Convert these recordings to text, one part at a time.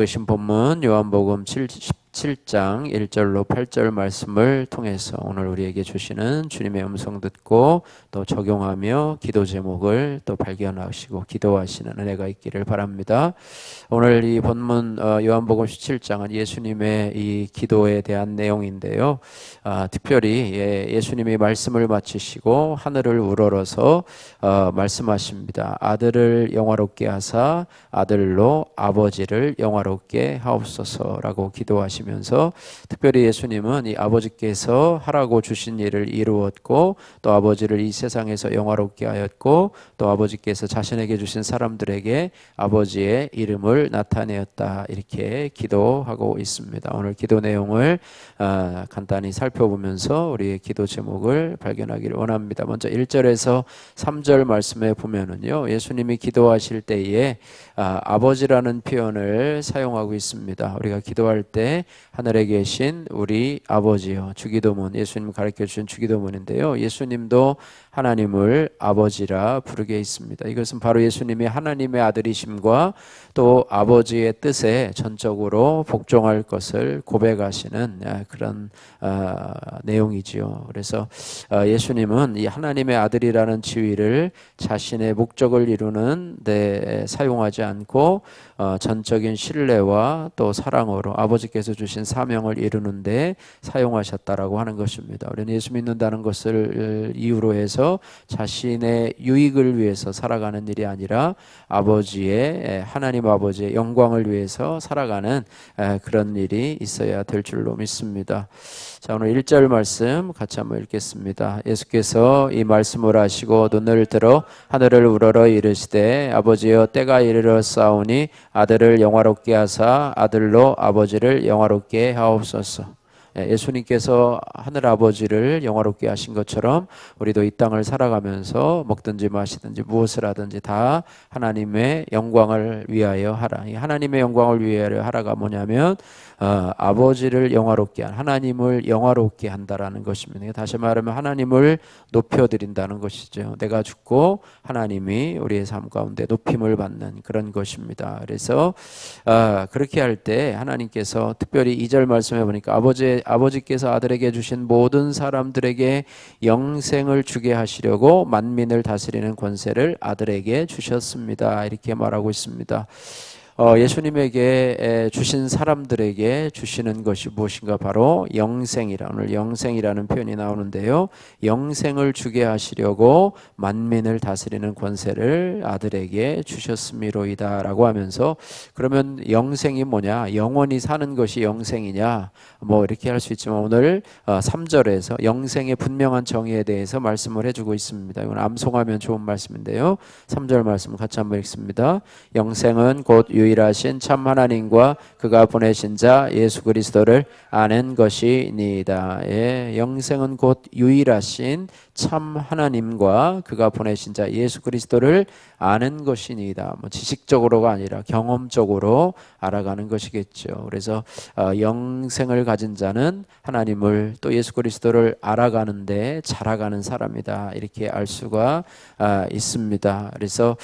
읽으신 본문 요한복음 77장 1절로 8절 말씀을 통해서 오늘 우리에게 주시는 주님의 음성 듣고 또 적용하며 기도 제목을 또 발견하시고 기도하시는 은혜가 있기를 바랍니다. 오늘 이 본문 어, 요한복음 17장은 예수님의 이 기도에 대한 내용인데요. 아, 특별히 예, 수님이 말씀을 마치시고 하늘을 우러러서 어, 말씀하십니다. 아들을 영화롭게 하사 아들로 아버지를 영화롭게 하옵소서라고 기도하 시면서 특별히 예수님은 이 아버지께서 하라고 주신 일을 이루었고 또 아버지를 이 세상에서 영화롭게 하였고 또 아버지께서 자신에게 주신 사람들에게 아버지의 이름을 나타내었다 이렇게 기도하고 있습니다. 오늘 기도 내용을 아, 간단히 살펴보면서 우리의 기도 제목을 발견하기를 원합니다. 먼저 1절에서 3절 말씀에 보면은요. 예수님이 기도하실 때에 아, 아버지라는 표현을 사용하고 있습니다. 우리가 기도할 때 하늘에 계신 우리 아버지요. 주기도문 예수님 가르쳐 주신 주기도문인데요. 예수님도 하나님을 아버지라 부르게 있습니다. 이것은 바로 예수님이 하나님의 아들이심과 또 아버지의 뜻에 전적으로 복종할 것을 고백하시는 아, 그런 아, 내용이지요. 그래서 아, 예수님은 이 하나님의 아들이라는 지위를 자신의 목적을 이루는 데 사용하지 않고 어, 전적인 신뢰와 또 사랑으로 아버지께서 주신 사명을 이루는데 사용하셨다라고 하는 것입니다. 우리는 예수 믿는다는 것을 이유로 해서 자신의 유익을 위해서 살아가는 일이 아니라 아버지의 하나님 아버지의 영광을 위해서 살아가는 그런 일이 있어야 될 줄로 믿습니다. 자, 오늘 1절 말씀 같이 한번 읽겠습니다. 예수께서 이 말씀을 하시고 눈을 들어 하늘을 우러러 이르시되 아버지여 때가 이르러 싸우니 아들을 영화롭게 하사 아들로 아버지를 영화롭게 하옵소서. 예, 예수님께서 하늘 아버지를 영화롭게 하신 것처럼 우리도 이 땅을 살아가면서 먹든지 마시든지 무엇을 하든지 다 하나님의 영광을 위하여 하라. 하나님의 영광을 위하여 하라가 뭐냐면 어, 아버지를 영화롭게 한 하나님을 영화롭게 한다라는 것입니다. 다시 말하면 하나님을 높여드린다는 것이죠. 내가 죽고 하나님이 우리의 삶 가운데 높임을 받는 그런 것입니다. 그래서 어, 그렇게 할 때 하나님께서 특별히 이 절 말씀해 보니까 아버지 아버지께서 아들에게 주신 모든 사람들에게 영생을 주게 하시려고 만민을 다스리는 권세를 아들에게 주셨습니다. 이렇게 말하고 있습니다. 어, 예수님에게 주신 사람들에게 주시는 것이 무엇인가 바로 영생이라 오늘 영생이라는 표현이 나오는데요. 영생을 주게 하시려고 만민을 다스리는 권세를 아들에게 주셨음이로이다라고 하면서 그러면 영생이 뭐냐? 영원히 사는 것이 영생이냐? 뭐 이렇게 할 수 있지만 오늘 3절에서 어, 영생의 분명한 정의에 대해서 말씀을 해주고 있습니다. 이건 암송하면 좋은 말씀인데요. 3절 말씀 같이 한번 읽습니다. 영생은 곧 유. 유일하신 참 하나님과 그가 보내신 자 예수 그리스도를 아는 것이니이다. 예, 영생은 곧 유일하신 참 하나님과 그가 보내신 자 예수 그리스도를 아는 것이니이다. 뭐 지식적으로가 아니라 경험적으로 알아가는 것이겠죠. 그래서 어, 영생을 가진 자는 하나님을 또 예수 그리스도를 알아가는데 자라가는 사람이다. 이렇게 알 수가 아, 있습니다. 그래서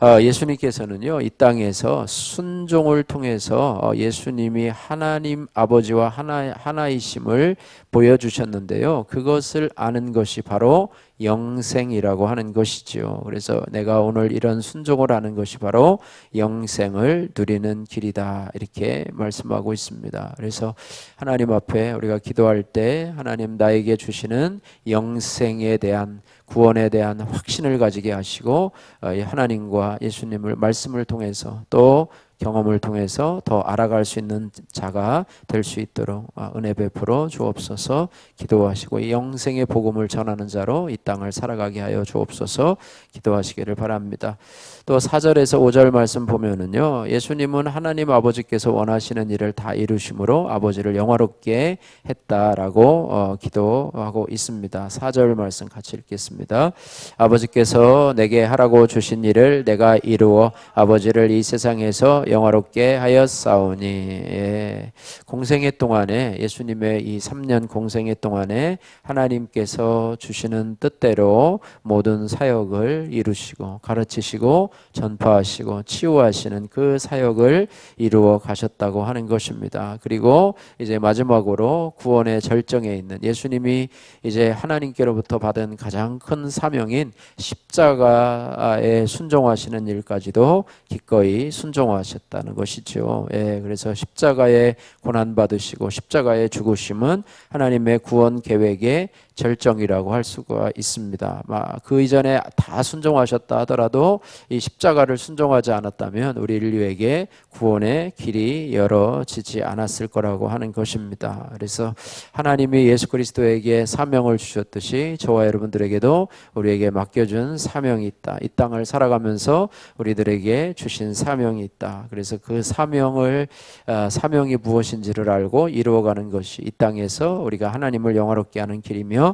어, 예수님께서는요 이 땅에서 순종을 통해서 어, 예수님이 하나님 아버지와 하나 하나이심을 보여주셨는데요. 그것을 아는 것이 바로 영생이라고 하는 것이지요. 그래서 내가 오늘 이런 순종을 하는 것이 바로 영생을 누리는 길이다. 이렇게 말씀하고 있습니다. 그래서 하나님 앞에 우리가 기도할 때 하나님 나에게 주시는 영생에 대한 구원에 대한 확신을 가지게 하시고 어, 하나님과 예수님을 말씀을 통해서 또 경험을 통해서 더 알아갈 수 있는 자가 될 수 있도록 아, 은혜 베풀어 주옵소서 기도하시고 영생의 복음을 전하는 자로 이 땅을 살아가게 하여 주옵소서 기도하시기를 바랍니다. 또 4절에서 5절 말씀 보면은요. 예수님은 하나님 아버지께서 원하시는 일을 다 이루심으로 아버지를 영화롭게 했다라고 어, 기도하고 있습니다. 4절 말씀 같이 읽겠습니다. 아버지께서 내게 하라고 주신 일을 내가 이루어 아버지를 이 세상에서 영화롭게 하였사오니 예. 공생애 동안에 예수님의 이 3년 공생애 동안에 하나님께서 주시는 뜻대로 모든 사역을 이루시고 가르치시고 전파하시고 치유하시는 그 사역을 이루어 가셨다고 하는 것입니다. 그리고 이제 마지막으로 구원의 절정에 있는 예수님이 이제 하나님께로부터 받은 가장 큰 사명인 십자가에 순종하시는 일까지도 기꺼이 순종하셨 다는 것이죠. 예, 그래서 십자가에 고난 받으시고 십자가에 죽으심은 하나님의 구원 계획의 절정이라고 할 수가 있습니다. 그 이전에 다 순종하셨다 하더라도 이 십자가를 순종하지 않았다면 우리 인류에게 구원의 길이 열어지지 않았을 거라고 하는 것입니다. 그래서 하나님이 예수 그리스도에게 사명을 주셨듯이 저와 여러분들에게도 우리에게 맡겨준 사명이 있다. 이 땅을 살아가면서 우리들에게 주신 사명이 있다. 그래서 그 사명을 아, 사명이 무엇인지를 알고 이루어가는 것이 이 땅에서 우리가 하나님을 영화롭게 하는 길이며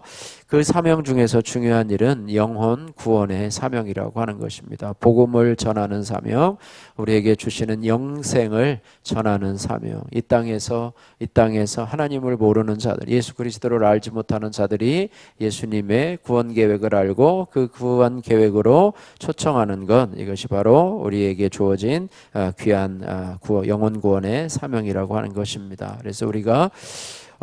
그 사명 중에서 중요한 일은 영혼 구원의 사명이라고 하는 것입니다. 복음을 전하는 사명, 우리에게 주시는 영생을 전하는 사명. 이 땅에서 이 땅에서 하나님을 모르는 자들, 예수 그리스도를 알지 못하는 자들이 예수님의 구원 계획을 알고 그 구원 계획으로 초청하는 것 이것이 바로 우리에게 주어진 아, 귀한 아, 영혼 구원의 사명이라고 하는 것입니다. 그래서 우리가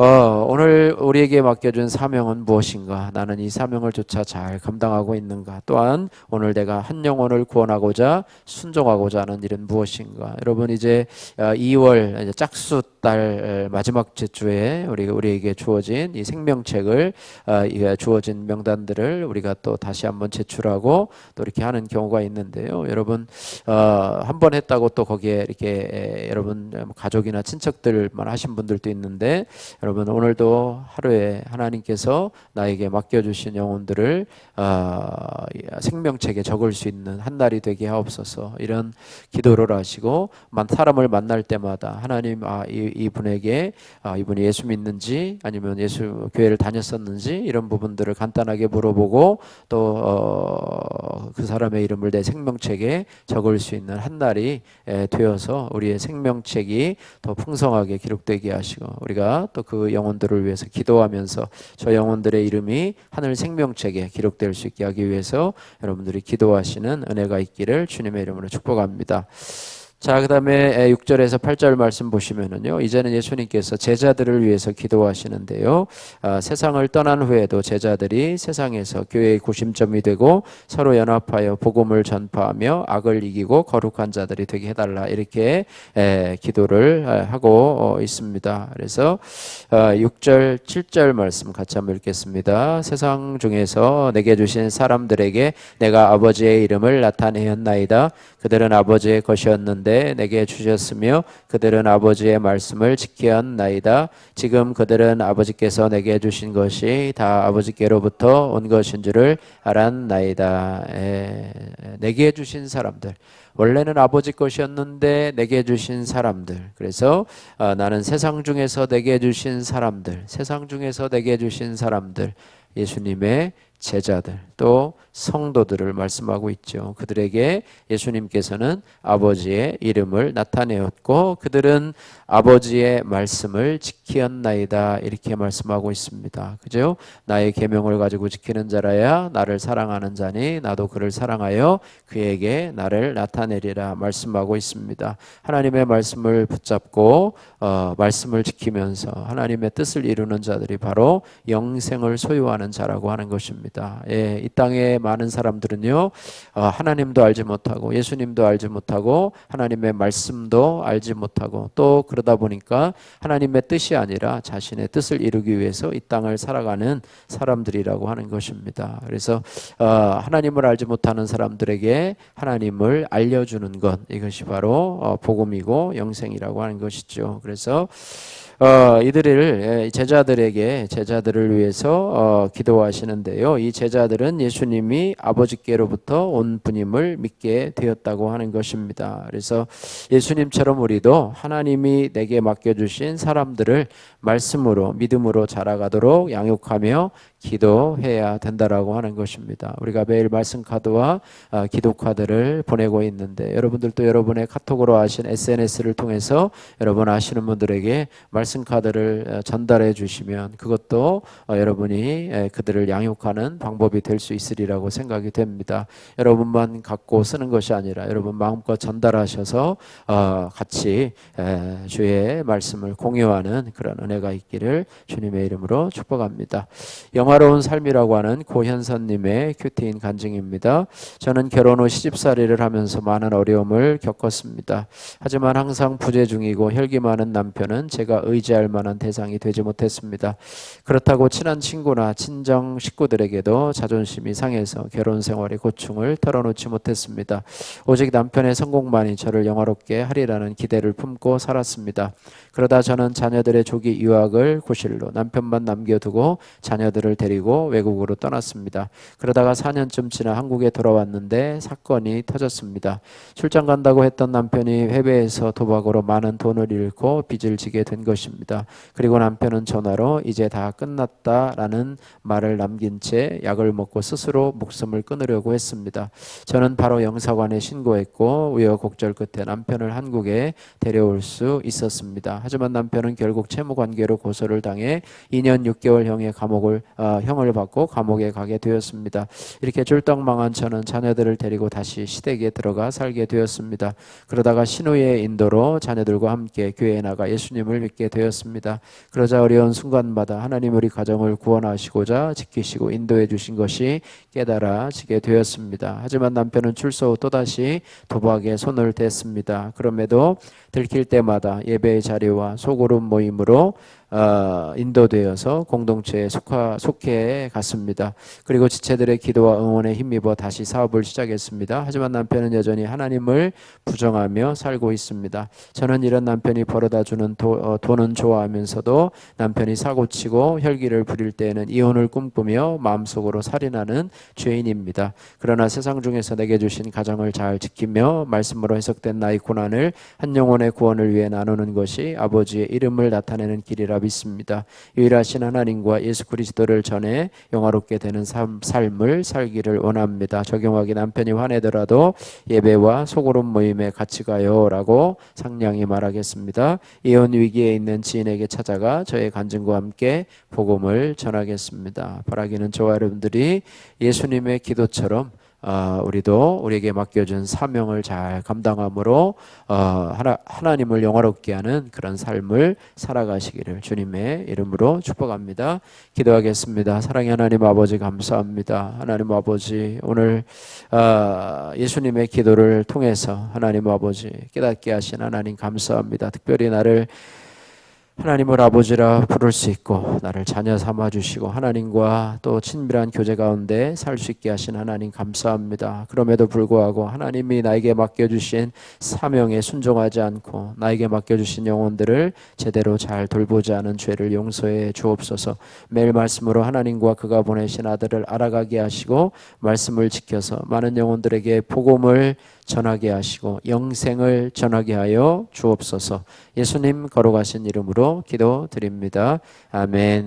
어, 오늘 우리에게 맡겨준 사명은 무엇인가? 나는 이 사명을 조차 잘 감당하고 있는가? 또한 오늘 내가 한 영혼을 구원하고자 순종하고자 하는 일은 무엇인가? 여러분 이제 2월 어, 짝수 달 어, 마지막 주에 우리 우리에게 주어진 이 생명책을 어, 주어진 명단들을 우리가 또 다시 한번 제출하고 또 이렇게 하는 경우가 있는데요. 여러분 한 번 했다고 또 거기에 이렇게 여러분 가족이나 친척들만 하신 분들도 있는데 여러분 오늘도 하루에 하나님께서 나에게 맡겨주신 영혼들을 어, 생명책에 적을 수 있는 한 날이 되게 하옵소서. 이런 기도를 하시고 사람을 만날 때마다 하나님 아, 이, 이분에게 아, 이분이 예수 믿는지 아니면 예수 교회를 다녔었는지 이런 부분들을 간단하게 물어보고 또그 어, 그 사람의 이름을 내 생명책에 적을 수 있는 한 날이 에, 되어서 우리의 생명책이 더 풍성하게 기록되게 하시고 우리가 또그 영혼들을 위해서 기도하면서 저 영혼들의 이름이 하늘 생명책에 기록될 수 있게 하기 위해서 여러분들이 기도하시는 은혜가 있기를 주님의 이름으로 축복합니다. 자, 그 다음에 6절에서 8절 말씀 보시면은요, 이제는 예수님께서 제자들을 위해서 기도하시는데요, 아, 세상을 떠난 후에도 제자들이 세상에서 교회의 구심점이 되고 서로 연합하여 복음을 전파하며 악을 이기고 거룩한 자들이 되게 해달라, 이렇게 에, 기도를 하고 어, 있습니다. 그래서 6절, 아, 7절 말씀 같이 한번 읽겠습니다. 세상 중에서 내게 주신 사람들에게 내가 아버지의 이름을 나타내었나이다. 그들은 아버지의 것이었는데 내게 주셨으며 그들은 아버지의 말씀을 지키었나이다. 지금 그들은 아버지께서 내게 주신 것이 다 아버지께로부터 온 것인 줄을 알았나이다. 에, 내게 주신 사람들. 원래는 아버지 것이었는데 내게 주신 사람들. 그래서 어, 나는 세상 중에서 내게 주신 사람들, 세상 중에서 내게 주신 사람들, 예수님의 제자들 또 성도들을 말씀하고 있죠. 그들에게 예수님께서는 아버지의 이름을 나타내었고 그들은 아버지의 말씀을 지키었나이다 이렇게 말씀하고 있습니다. 그죠? 나의 계명을 가지고 지키는 자라야 나를 사랑하는 자니 나도 그를 사랑하여 그에게 나를 나타 내리라 말씀하고 있습니다. 하나님의 말씀을 붙잡고 어, 말씀을 지키면서 하나님의 뜻을 이루는 자들이 바로 영생을 소유하는 자라고 하는 것입니다. 예, 이 땅에 많은 사람들은요 어, 하나님도 알지 못하고 예수님도 알지 못하고 하나님의 말씀도 알지 못하고 또 그러다 보니까 하나님의 뜻이 아니라 자신의 뜻을 이루기 위해서 이 땅을 살아가는 사람들이라고 하는 것입니다. 그래서 어, 하나님을 알지 못하는 사람들에게 하나님을 알 려주는 것 이것이 바로 어, 복음이고 영생이라고 하는 것이죠. 그래서 어, 이들을 제자들에게 제자들을 위해서 어, 기도하시는데요. 이 제자들은 예수님이 아버지께로부터 온 분임을 믿게 되었다고 하는 것입니다. 그래서 예수님처럼 우리도 하나님이 내게 맡겨주신 사람들을 말씀으로 믿음으로 자라가도록 양육하며 기도해야 된다라고 하는 것입니다. 우리가 매일 말씀 카드와 아, 기도 카드를 보내고 있는데 여러분들도 여러분의 카톡으로 하신 SNS를 통해서 여러분 아시는 분들에게 말씀 카드를 어, 전달해 주시면 그것도 어, 여러분이 에, 그들을 양육하는 방법이 될 수 있으리라고 생각이 됩니다. 여러분만 갖고 쓰는 것이 아니라 여러분 마음껏 전달하셔서 어, 같이 에, 주의 말씀을 공유하는 그런 은혜가 있기를 주님의 이름으로 축복합니다. 영 화로운 삶이라고 하는 고현선님의 큐티인 간증입니다. 저는 결혼 후 시집살이를 하면서 많은 어려움을 겪었습니다. 하지만 항상 부재 중이고 혈기 많은 남편은 제가 의지할 만한 대상이 되지 못했습니다. 그렇다고 친한 친구나 친정 식구들에게도 자존심이 상해서 결혼 생활의 고충을 털어놓지 못했습니다. 오직 남편의 성공만이 저를 영화롭게 하리라는 기대를 품고 살았습니다. 그러다 저는 자녀들의 조기 유학을 고실로 남편만 남겨두고 자녀들을 데리고 외국으로 떠났습니다. 그러다가 4년쯤 지나 한국에 돌아왔는데 사건이 터졌습니다. 출장 간다고 했던 남편이 해외에서 도박으로 많은 돈을 잃고 빚을 지게 된 것입니다. 그리고 남편은 전화로 이제 다 끝났다라는 말을 남긴 채 약을 먹고 스스로 목숨을 끊으려고 했습니다. 저는 바로 영사관에 신고했고 우여곡절 끝에 남편을 한국에 데려올 수 있었습니다. 하지만 남편은 결국 채무 관계로 고소를 당해 2년 6개월형의 감옥을 어, 형을 받고 감옥에 가게 되었습니다. 이렇게 쫄떡망한 저는 자녀들을 데리고 다시 시댁에 들어가 살게 되었습니다. 그러다가 신우의 인도로 자녀들과 함께 교회에 나가 예수님을 믿게 되었습니다. 그러자 어려운 순간마다 하나님 우리 가정을 구원하시고자 지키시고 인도해 주신 것이 깨달아지게 되었습니다. 하지만 남편은 출소 후 또다시 도박에 손을 댔습니다. 그럼에도 들킬 때마다 예배의 자리와 소그룹 모임으로 어, 인도되어서 공동체에 속하, 속해 갔습니다. 그리고 지체들의 기도와 응원에 힘입어 다시 사업을 시작했습니다. 하지만 남편은 여전히 하나님을 부정하며 살고 있습니다. 저는 이런 남편이 벌어다 주는 도, 어, 돈은 좋아하면서도 남편이 사고치고 혈기를 부릴 때에는 이혼을 꿈꾸며 마음속으로 살인하는 죄인입니다. 그러나 세상 중에서 내게 주신 가정을 잘 지키며 말씀으로 해석된 나의 고난을 한 영혼의 구원을 위해 나누는 것이 아버지의 이름을 나타내는 길이라 믿습니다. 유일하신 하나님과 예수 그리스도를 전해 영화롭게 되는 삶, 삶을 살기를 원합니다. 적용하기 남편이 화내더라도 예배와 소그룹 모임에 같이 가요라고 상냥히 말하겠습니다. 이혼 위기에 있는 지인에게 찾아가 저의 간증과 함께 복음을 전하겠습니다. 바라기는 저와 여러분들이 예수님의 기도처럼 어, 우리도 우리에게 맡겨준 사명을 잘 감당함으로 어, 하나, 하나 님을 영화롭게 하는 그런 삶을 살아가시기를 주님의 이름으로 축복합니다. 기도하겠습니다. 사랑의 하나님 아버지 감사합니다. 하나님 아버지 오늘 어, 예수님의 기도를 통해서 하나님 아버지 깨닫게 하신 하나님 감사합니다. 특별히 나를 하나님을 아버지라 부를 수 있고 나를 자녀 삼아 주시고 하나님과 또 친밀한 교제 가운데 살 수 있게 하신 하나님 감사합니다. 그럼에도 불구하고 하나님이 나에게 맡겨 주신 사명에 순종하지 않고 나에게 맡겨 주신 영혼들을 제대로 잘 돌보지 않은 죄를 용서해 주옵소서. 매일 말씀으로 하나님과 그가 보내신 아들을 알아가게 하시고 말씀을 지켜서 많은 영혼들에게 복음을 전하게 하시고 영생을 전하게 하여 주옵소서. 예수님 걸어가신 이름으로 기도드립니다. 아멘.